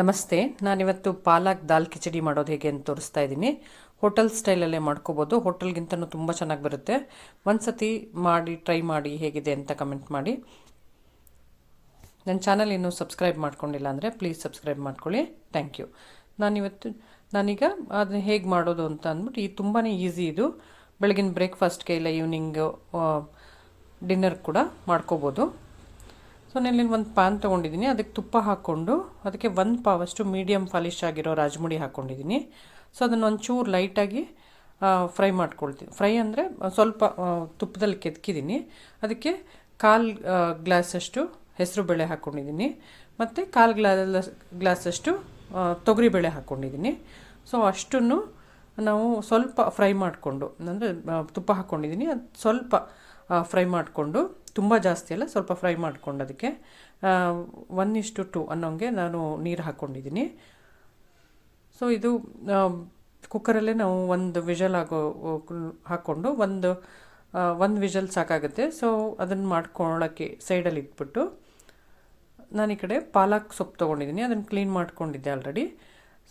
ನಮಸ್ತೆ, ನಾನಿವತ್ತು ಪಾಲಕ್ ದಾಲ್ ಕಿಚಡಿ ಮಾಡೋದು ಹೇಗೆ ಅಂತ ತೋರಿಸ್ತಾ ಇದ್ದೀನಿ. ಹೋಟೆಲ್ ಸ್ಟೈಲಲ್ಲೇ ಮಾಡ್ಕೋಬೋದು. ಹೋಟೆಲ್ಗಿಂತನೂ ತುಂಬ ಚೆನ್ನಾಗಿ ಬರುತ್ತೆ. ಒಂದು ಸತಿ ಮಾಡಿ, ಟ್ರೈ ಮಾಡಿ ಹೇಗಿದೆ ಅಂತ ಕಮೆಂಟ್ ಮಾಡಿ. ನನ್ನ ಚಾನಲ್ ಇನ್ನೂ ಸಬ್ಸ್ಕ್ರೈಬ್ ಮಾಡ್ಕೊಂಡಿಲ್ಲ ಅಂದರೆ ಪ್ಲೀಸ್ ಸಬ್ಸ್ಕ್ರೈಬ್ ಮಾಡ್ಕೊಳ್ಳಿ. Thank you. ನಾನಿವತ್ತು, ನಾನೀಗ ಅದನ್ನ ಹೇಗೆ ಮಾಡೋದು ಅಂತ ಅಂದ್ಬಿಟ್ಟು, ಈ ತುಂಬಾ ಈಸಿ ಇದು. ಬೆಳಗಿನ ಬ್ರೇಕ್ಫಾಸ್ಟ್ಗೆ ಇಲ್ಲ, ಈವ್ನಿಂಗು ಡಿನ್ನರ್ ಕೂಡ ಮಾಡ್ಕೋಬೋದು. ಸೊ ನಾನು ಒಂದು ಪ್ಯಾನ್ ತೊಗೊಂಡಿದ್ದೀನಿ ಅದಕ್ಕೆ ತುಪ್ಪ ಹಾಕ್ಕೊಂಡು, ಅದಕ್ಕೆ ಒಂದು ಪಾವಷ್ಟು ಮೀಡಿಯಮ್ ಫಾಲಿಶ್ ಆಗಿರೋ ರಾಜಮುಡಿ ಹಾಕ್ಕೊಂಡಿದ್ದೀನಿ ಸೊ ಅದನ್ನು ಒಂಚೂರು ಲೈಟಾಗಿ ಫ್ರೈ ಮಾಡ್ಕೊಳ್ತೀನಿ ಫ್ರೈ ಅಂದರೆ ಸ್ವಲ್ಪ ತುಪ್ಪದಲ್ಲಿ ಕೆದಕಿದ್ದೀನಿ ಅದಕ್ಕೆ ಕಾಲು ಗ್ಲಾಸಷ್ಟು ಹೆಸರು ಬೇಳೆ ಹಾಕ್ಕೊಂಡಿದ್ದೀನಿ ಮತ್ತು ಕಾಲು ಗ್ಲಾ ಗ್ಲಾಸಷ್ಟು ತೊಗರಿಬೇಳೆ ಹಾಕ್ಕೊಂಡಿದ್ದೀನಿ ಸೊ ಅಷ್ಟನ್ನು ನಾವು ಸ್ವಲ್ಪ ಫ್ರೈ ಮಾಡಿಕೊಂಡು, ಅಂದರೆ ತುಪ್ಪ ಹಾಕ್ಕೊಂಡಿದ್ದೀನಿ ಅದು ಸ್ವಲ್ಪ ಫ್ರೈ ಮಾಡಿಕೊಂಡು, ತುಂಬ ಜಾಸ್ತಿ ಅಲ್ಲ, ಸ್ವಲ್ಪ ಫ್ರೈ ಮಾಡಿಕೊಂಡು ಅದಕ್ಕೆ ಒನ್ ಇಷ್ಟು ಟು ಅನ್ನೋಂಗೆ ನಾನು ನೀರು ಹಾಕ್ಕೊಂಡಿದ್ದೀನಿ ಸೊ ಇದು ಕುಕ್ಕರಲ್ಲೇ ನಾವು ಒಂದು ವಿಷಲ್ ಆಗೋ ಹಾಕ್ಕೊಂಡು ಒಂದು ಒಂದು ವಿಷಲ್ ಸಾಕಾಗುತ್ತೆ. ಸೊ ಅದನ್ನು ಮಾಡ್ಕೊಳ್ಳೋಕ್ಕೆ ಸೈಡಲ್ಲಿ ಇಟ್ಬಿಟ್ಟು, ನಾನು ಈ ಕಡೆ ಪಾಲಕ್ ಸೊಪ್ಪು ತೊಗೊಂಡಿದ್ದೀನಿ. ಅದನ್ನು ಕ್ಲೀನ್ ಮಾಡ್ಕೊಂಡಿದ್ದೆ ಆಲ್ರೆಡಿ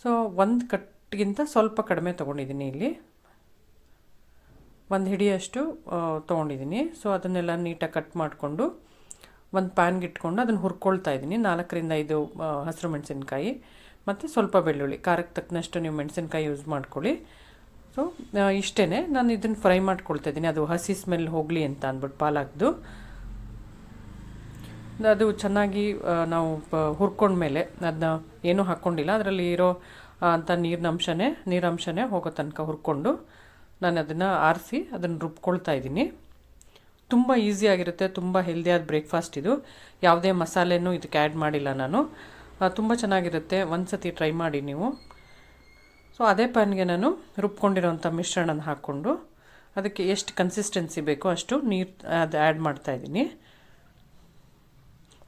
ಸೊ ಒಂದು ಕಟ್ಗಿಂತ ಸ್ವಲ್ಪ ಕಡಿಮೆ ತೊಗೊಂಡಿದ್ದೀನಿ ಇಲ್ಲಿ. ಒಂದು ಹಿಡಿಯಷ್ಟು ತೊಗೊಂಡಿದ್ದೀನಿ ಸೊ ಅದನ್ನೆಲ್ಲ ನೀಟಾಗಿ ಕಟ್ ಮಾಡಿಕೊಂಡು ಒಂದು ಪ್ಯಾನ್ಗೆ ಇಟ್ಕೊಂಡು ಅದನ್ನು ಹುರ್ಕೊಳ್ತಾ ಇದ್ದೀನಿ ನಾಲ್ಕರಿಂದ ಐದು ಹಸಿರು ಮೆಣಸಿನ್ಕಾಯಿ ಮತ್ತು ಸ್ವಲ್ಪ ಬೆಳ್ಳುಳ್ಳಿ. ಖಾರಕ್ಕೆ ತಕ್ಕನಷ್ಟು ನೀವು ಮೆಣಸಿನ್ಕಾಯಿ ಯೂಸ್ ಮಾಡ್ಕೊಳ್ಳಿ. ಸೊ ಇಷ್ಟೇ ನಾನು ಇದನ್ನು ಫ್ರೈ ಮಾಡ್ಕೊಳ್ತಾ ಇದ್ದೀನಿ ಅದು ಹಸಿ ಸ್ಮೆಲ್ ಹೋಗಲಿ ಅಂತ ಅಂದ್ಬಿಟ್ಟು ಪಾಲಾಕ್ದು ಅದು ಚೆನ್ನಾಗಿ ನಾವು ಹುರ್ಕೊಂಡ ಹುರ್ಕೊಂಡ್ಮೇಲೆ ಅದನ್ನ ಏನೂ ಹಾಕ್ಕೊಂಡಿಲ್ಲ ಅದರಲ್ಲಿ ಇರೋ ಅಂಥ ನೀರಿನ ಅಂಶನೇ, ನೀರಂಶನೇ ಹೋಗೋ ತನಕ ಹುರ್ಕೊಂಡು ನಾನು ಅದನ್ನು ಆರಿಸಿ, ಅದನ್ನು ರುಬ್ಕೊಳ್ತಾ ಇದ್ದೀನಿ. ತುಂಬ ಈಸಿಯಾಗಿರುತ್ತೆ ತುಂಬ ಹೆಲ್ದಿಯಾದ ಬ್ರೇಕ್ಫಾಸ್ಟ್ ಇದು. ಯಾವುದೇ ಮಸಾಲೆನೂ ಇದಕ್ಕೆ ಆ್ಯಡ್ ಮಾಡಿಲ್ಲ ನಾನು. ತುಂಬ ಚೆನ್ನಾಗಿರುತ್ತೆ ಒಂದು ಸತಿ ಟ್ರೈ ಮಾಡಿ ನೀವು. ಸೊ ಅದೇ ಪ್ಯಾನ್ಗೆ ನಾನು ರುಬ್ಕೊಂಡಿರೋಂಥ ಮಿಶ್ರಣನ ಹಾಕ್ಕೊಂಡು, ಅದಕ್ಕೆ ಎಷ್ಟು ಕನ್ಸಿಸ್ಟೆನ್ಸಿ ಬೇಕೋ ಅಷ್ಟು ನೀರು ಅದು ಆ್ಯಡ್ ಮಾಡ್ತಾಯಿದ್ದೀನಿ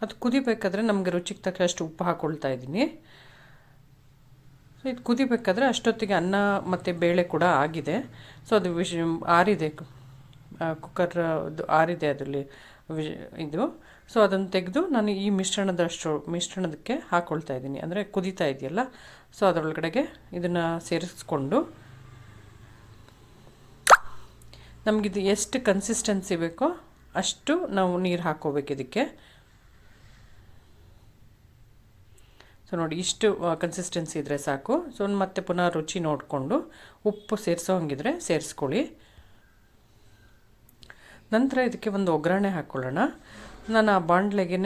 ಅದು ಕುದಿಬೇಕಾದ್ರೆ ನಮಗೆ ರುಚಿಗೆ ತಕ್ಕಷ್ಟು ಉಪ್ಪು ಹಾಕ್ಕೊಳ್ತಾ ಇದ್ದೀನಿ. ಇದು ಕುದಿಬೇಕಾದ್ರೆ ಅಷ್ಟೊತ್ತಿಗೆ ಅನ್ನ ಮತ್ತು ಬೇಳೆ ಕೂಡ ಆಗಿದೆ. ಸೊ ಅದು ವಿಶ್, ಆರಿದೆ. ಕುಕ್ಕರ್ ಆರಿದೆ ಅದರಲ್ಲಿ ಇದು. ಸೊ ಅದನ್ನು ತೆಗೆದು ನಾನು ಈ ಮಿಶ್ರಣದಷ್ಟು ಮಿಶ್ರಣದಕ್ಕೆ ಹಾಕ್ಕೊಳ್ತಾ ಇದ್ದೀನಿ. ಅಂದರೆ ಕುದೀತಾ ಇದೆಯಲ್ಲ? ಸೊ ಅದರೊಳಗಡೆಗೆ ಇದನ್ನು ಸೇರಿಸ್ಕೊಂಡು ನಮಗಿದು ಎಷ್ಟು ಕನ್ಸಿಸ್ಟೆನ್ಸಿ ಬೇಕೋ ಅಷ್ಟು ನಾವು ನೀರು ಹಾಕ್ಕೋಬೇಕು ಇದಕ್ಕೆ. ಸೊ ನೋಡಿ, ಇಷ್ಟು ಕನ್ಸಿಸ್ಟೆನ್ಸಿ ಇದ್ದರೆ ಸಾಕು. ಸೊ ಮತ್ತೆ ಪುನಃ ರುಚಿ ನೋಡಿಕೊಂಡು ಉಪ್ಪು ಸೇರಿಸೋ ಹಂಗಿದ್ರೆ ಸೇರಿಸ್ಕೊಳ್ಳಿ. ನಂತರ ಇದಕ್ಕೆ ಒಂದು ಒಗ್ಗರಣೆ ಹಾಕ್ಕೊಳ್ಳೋಣ ನಾನು ಆ ಬಾಣಲೆಗೆ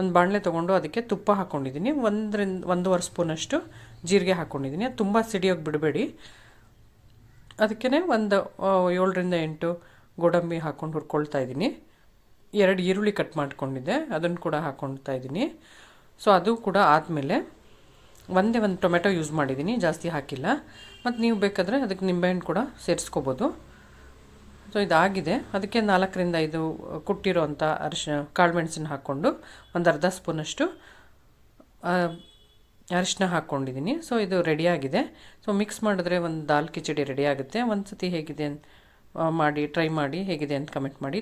ಒಂದು ಬಾಣಲೆ ತೊಗೊಂಡು ಅದಕ್ಕೆ ತುಪ್ಪ ಹಾಕ್ಕೊಂಡಿದ್ದೀನಿ ಒಂದರಿಂದ, ಒಂದೂವರೆ ಸ್ಪೂನಷ್ಟು ಜೀರಿಗೆ ಹಾಕ್ಕೊಂಡಿದ್ದೀನಿ ಅದು ತುಂಬ ಸಿಡಿಯೋಗಿ ಬಿಡಬೇಡಿ. ಅದಕ್ಕೇ ಒಂದು ಏಳರಿಂದ ಎಂಟು ಗೋಡಂಬಿ ಹಾಕ್ಕೊಂಡು ಹುರ್ಕೊಳ್ತಾ ಇದ್ದೀನಿ. ಎರಡು ಈರುಳ್ಳಿ ಕಟ್ ಮಾಡ್ಕೊಂಡಿದ್ದೆ. ಅದನ್ನು ಕೂಡ ಹಾಕ್ಕೊಳ್ತಾ ಇದ್ದೀನಿ. ಸೊ ಅದು ಕೂಡ ಆದಮೇಲೆ ಒಂದೇ ಒಂದು ಟೊಮೆಟೊ ಯೂಸ್ ಮಾಡಿದ್ದೀನಿ ಜಾಸ್ತಿ ಹಾಕಿಲ್ಲ. ಮತ್ತು ನೀವು ಬೇಕಾದರೆ ಅದಕ್ಕೆ ನಿಂಬೆಹಣ್ಣು ಕೂಡ ಸೇರಿಸ್ಕೋಬೋದು. ಸೊ ಇದಾಗಿದೆ. ಅದಕ್ಕೆ ನಾಲ್ಕರಿಂದ ಐದು ಕುಟ್ಟಿರೋಂಥ ಅರಿಶಿನ ಕಾಳುಮೆಣಸನ್ನ ಹಾಕ್ಕೊಂಡು ಒಂದು ಅರ್ಧ ಸ್ಪೂನಷ್ಟು ಅರಿಶಿನ ಹಾಕ್ಕೊಂಡಿದ್ದೀನಿ ಸೊ ಇದು ರೆಡಿಯಾಗಿದೆ ಸೊ ಮಿಕ್ಸ್ ಮಾಡಿದ್ರೆ ಒಂದು ದಾಲ್ ಕಿಚಡಿ ರೆಡಿ ಆಗುತ್ತೆ. ಒಂದು ಸತಿ ಹೇಗಿದೆ ಮಾಡಿ ಟ್ರೈ ಮಾಡಿ ಹೇಗಿದೆ ಅಂತ ಕಮೆಂಟ್ ಮಾಡಿ.